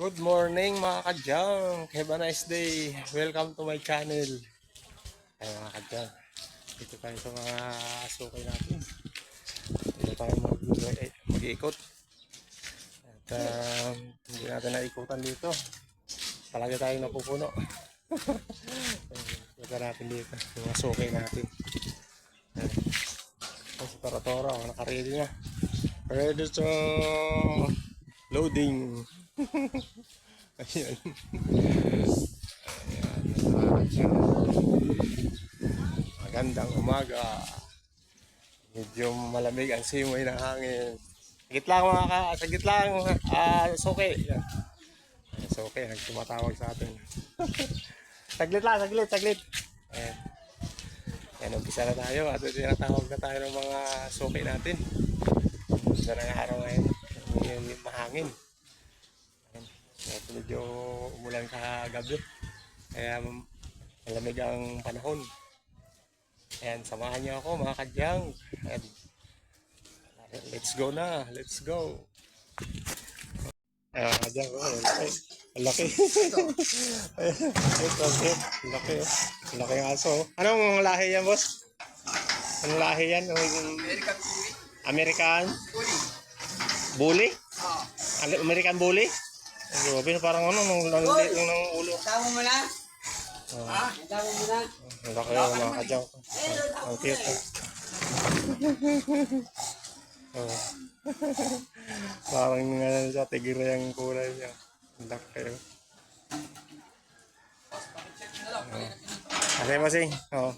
Good morning mga kadyang. Have a nice day. Welcome to my channel. Ay mga kadyang. Dito tayo sa mga sukay natin. Dito tayo mag, mag-iikot. At um, hindi natin naikutan dito. Palagi tayong napupuno. Ito natin dito. Yung mga sukay natin. Ayan. Ang separatora, oh, nakaready na. Ready to loading. Ayan. Ayan. Magandang umaga. Medyo malamig ang simoy ng hangin. Sagit lang mga ka, sagit lang. Ah, suki. Yan. Ayan, suki, nagtumatawag sa atin. saglit lang, saglit, saglit. Ayan. Ayan, umpisa na tayo. At tinatawag na tayo ng mga suki natin. Sa ng araw ngayon. Yung mahangin. At medyo umulan kagabi. Kaya malamig ang panahon. Ayan, samahan niyo ako mga kadyang. Ayan. Let's go na. Let's go. Ayan, kadyang. Oh, ang laki. Ang laki. Ito. Ang laki. oh. Ang laki ng aso. oh. Anong lahi yan, boss? Anong lahi yan? American Kiwi. American? Uli. Bully? Oh. Al- American Bully? Ang grabe na parang ano, nung nang liit lang ng ulo. Tama mo na? Oh, Ha? Tama mo na? ang laki yung mga kadyaw. Ang cute. oh. Oh. parang nga siya, tigre yung kulay niya. Ang laki. oh. Kasi mo sing. Oo.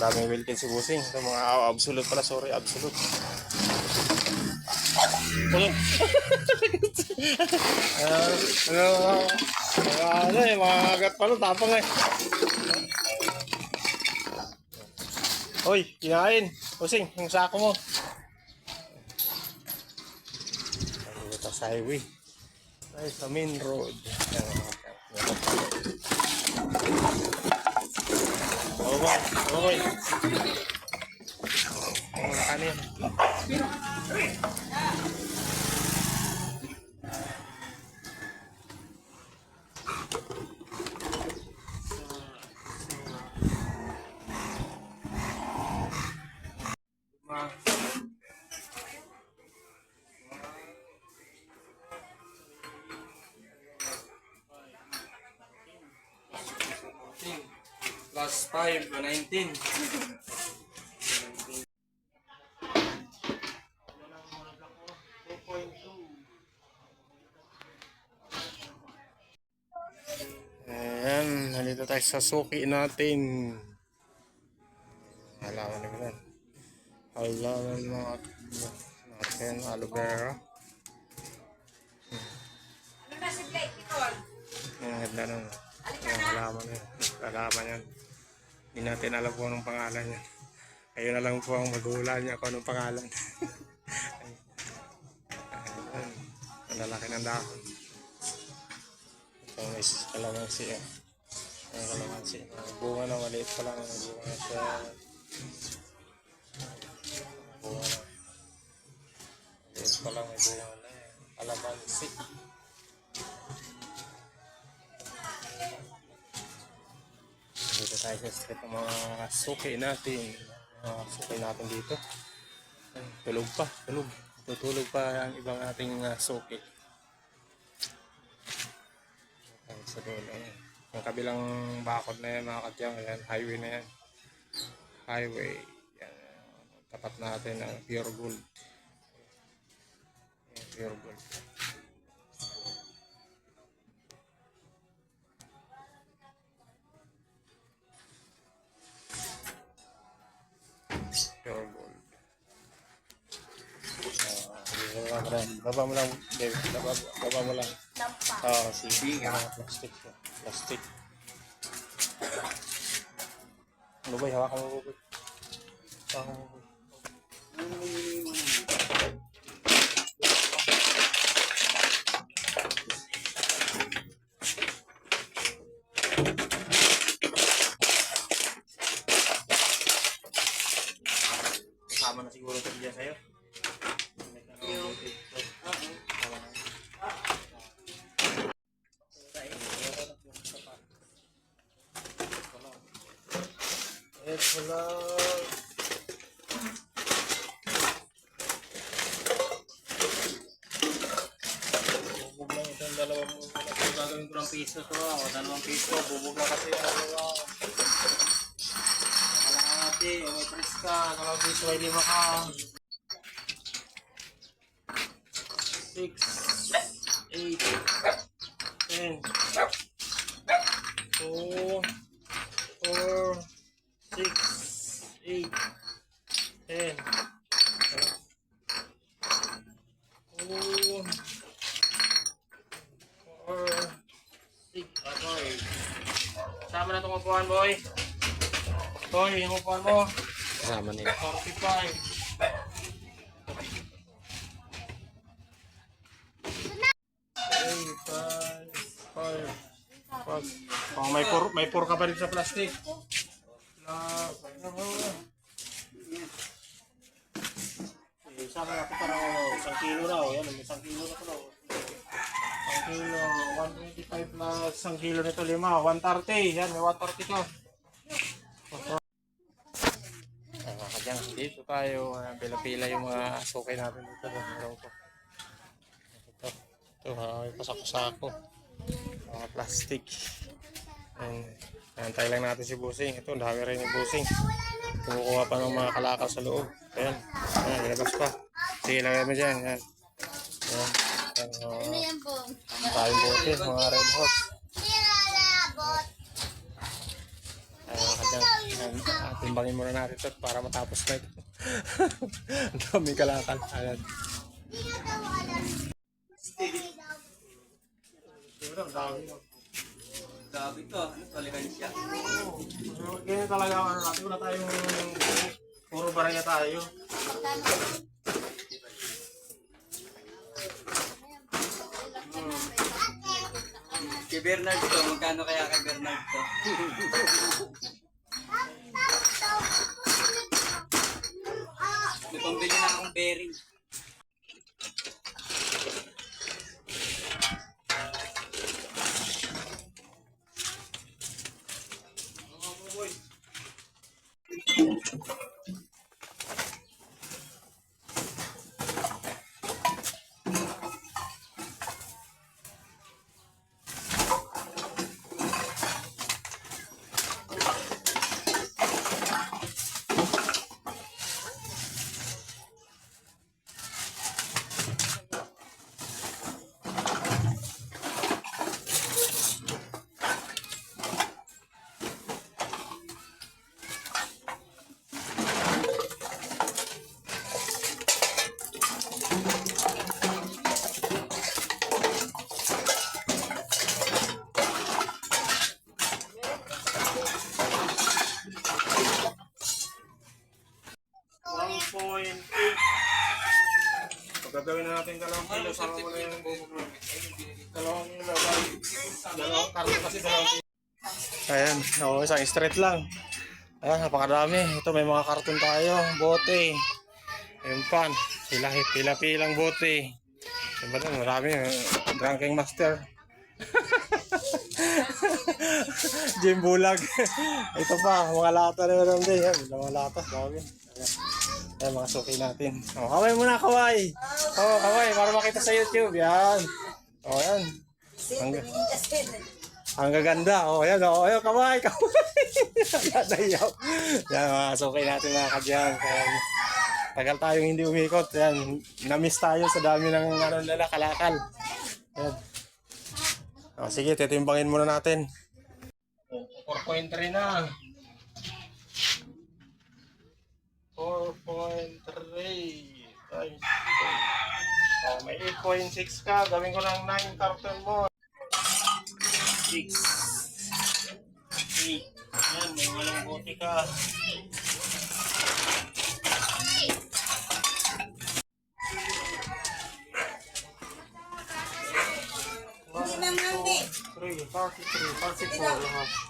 Daming Wilkins si Busing. Ito mga oh, absolute pala. Sorry, absolute. Ano? Ano, ano eh, mga agat pala, tapang eh. Hoy, kinain. Busing, yung sako mo. Ay, ito sa highway. Ay, sa main road. Oo ba? Oo ba? Ang kanin. Plus 5, 19. Tayo sa natin. Halaman na ganun. Halaman mga natin, aloe vera. Ano na si Blake, Nicole? Ang ganda ng yung halaman yan. Halaman yan. Hindi natin alam kung anong pangalan niya. Ayun na lang po ang magulan niya kung anong pangalan. Ang lalaki ng dahon. Ito is kalamansi. Eh. Ang kalamansi. Bunga na maliit pa lang. Ang bunga na siya. Bunga na. Maliit pa lang. Bunga na. eh. Kalamansi. Dito tayo sa street ng mga suki natin. Mga suki natin dito. Tulog pa, tulog. Tutulog pa ang ibang ating uh, suki. Sa dulo. Ayan. Yung kabilang bakod na yan, mga katyang, ayan, highway na yan. Highway. Yan. Tapat natin ang pure gold. Ayan, pure gold. Pure gold. Ah, baba mo lang. Baba mo lang, David. Baba, baba mo lang. Oo, oh, sige. Ah, plastic. Plastic. Ano ba? Hawakan mo ba? Hawakan mo ba? Na siguro ito dyan sa'yo. Ito lang. Bubog lang itong dalawang. Kung gagawin ko ng piso to, o dalawang piso, bubog lang kasi ang dalawa. Nakalangati, o may tres ka, dalawang piso ay lima ka. Six, eight, ten, two, four, six, eight, ten, two, four, six, okay. Sama na itong upuan, boy. Boy, yung upuan mo. Kasama nila. 45. Por may por ka pa rin sa plastic. Na, sama na para isang kilo na. Oh. Yan, may isang kilo na ito. Oh. Isang kilo, 125 plus isang kilo nito lima. 130. Yan, may 130 ka. Kadyang, dito tayo. Uh, pila-pila yung mga sukay natin dito. Meron ko. Ito. Ito, uh, may pasako-sako. Mga plastic. Ayan. Antay lang natin si Busing. Ito, dami rin ni Busing. Kumukuha pa ng mga kalakal sa loob. Ayan. Ayan, nilabas pa. Sige, lagay mo dyan. Ayan. Ayan. Ayan, uh, Yan po. tayong bote, mga red hot. Nilalabot. Ay, mga kadyang, ayan, ah, timbangin muna natin ito para matapos na ito. Ang dami kalakal. Ayan. Siguro, ang dami no? Grabe to, ano, balikan siya. So, ganyan talaga ang ano natin. Wala tayong puro baray na tayo. Kay Bernard to, magkano kaya kay Bernard to? May pambili na akong bearing. Natin dalawang kilo, sama mo na yung dalawang kilo. Dalawang karto kasi dalawang kilo. Ayan, oo, isang straight lang. Ayan, napakadami. Ito may mga karton tayo, bote. Yung pan, pila, pila-pilang bote. Diba na, marami. eh, Drinking master. Jim Bulag. Ito pa, mga lata na meron din. Mga lata, dami. Ayan. Mga suki natin. Oh, kaway muna, kaway. Oh, kaway, para makita sa YouTube. Yan. Oh, yan. Ang, ang gaganda. Oh, yan. Oh, ayan, kaway, kaway. Nadayaw. yan, mga suki natin, mga kadyang. Ayan. Tagal tayong hindi umikot. Yan. Na-miss tayo sa dami ng ano nila, kalakal. Yan. Oh, sige, titimbangin muna natin. 4.3 na. 4.3 times 2. Oh, may 8.6 ka. Gawin ko ng 9 carton mo. 6. 8. Yan, may walang bote ka. Hindi na mandi. 3, 43, 44 lahat.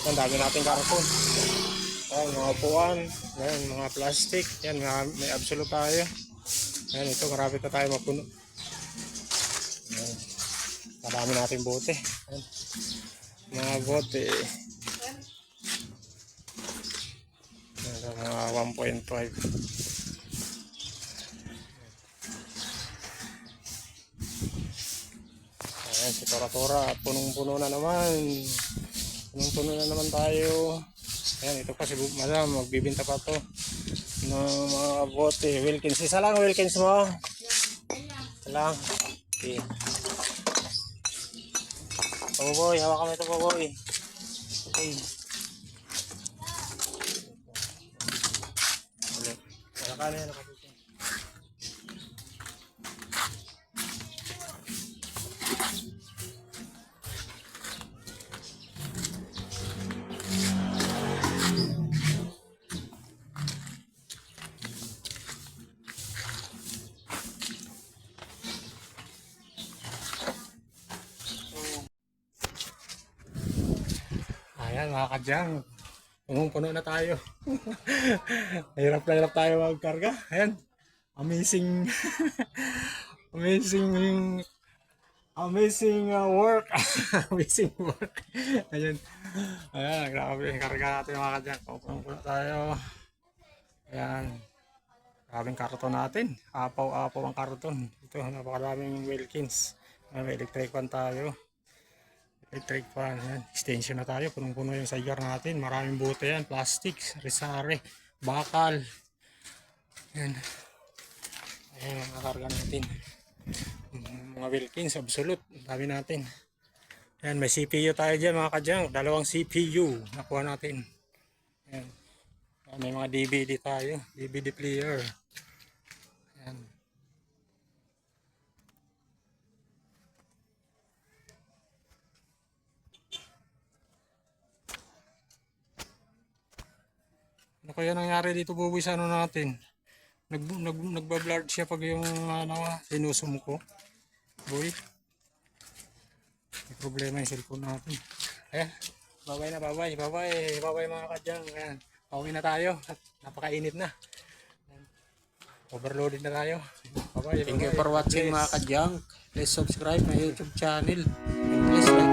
Ang dami nating karton. Ayan, mga upuan. Ayan, mga plastic. Ayan, mga, may absolute tayo. Ayan, ito marami pa tayo mapuno. Ayan. Marami nating bote. Ayan. Mga bote. Ayan, mga 1.5. Ayan, si Tora Tora, punong-puno na naman. Punong-puno na naman tayo. Ayan, ito pa si Madam, magbibinta pa to ng mga bote. Wilkins, isa lang Wilkins mo. Isa lang. Okay. Paboy, hawak kami ito, Paboy. Okay. Wala ka na yan, Ayan mga kadyang. Punong-puno na tayo. hirap na hirap tayo magkarga. Ayan. Amazing. amazing amazing uh, work. amazing work. Ayan. Ayan, grabe. Karga natin mga kadyang. Punong-puno tayo. Ayan. Grabing karton natin. Apaw-apaw ang karton. Ito, napakadaming Wilkins. May electric fan tayo. Electric fan, yan. Extension na tayo. Punong-puno yung sayar natin. Maraming buto yan. Plastics, risare, bakal. Yan. Ayan ang kakarga natin. Mga Wilkins, absolute. Dami natin. Yan, may CPU tayo dyan mga kadyang. Dalawang CPU. Nakuha natin. Yan, May mga DVD tayo. DVD player. Kaya nangyari dito buboy sa ano natin? Nag, nag, nagbablard siya pag yung ano, sinusum ko. Boy. May problema yung cellphone natin. Ayan. Babay na babay. Babay. Babay mga kadyang. Ayan. Pauwi na tayo. At napakainit na. Overloaded na tayo. Babay. Thank you babay. for watching Yes. mga kadyang. Please subscribe my YouTube channel. And please like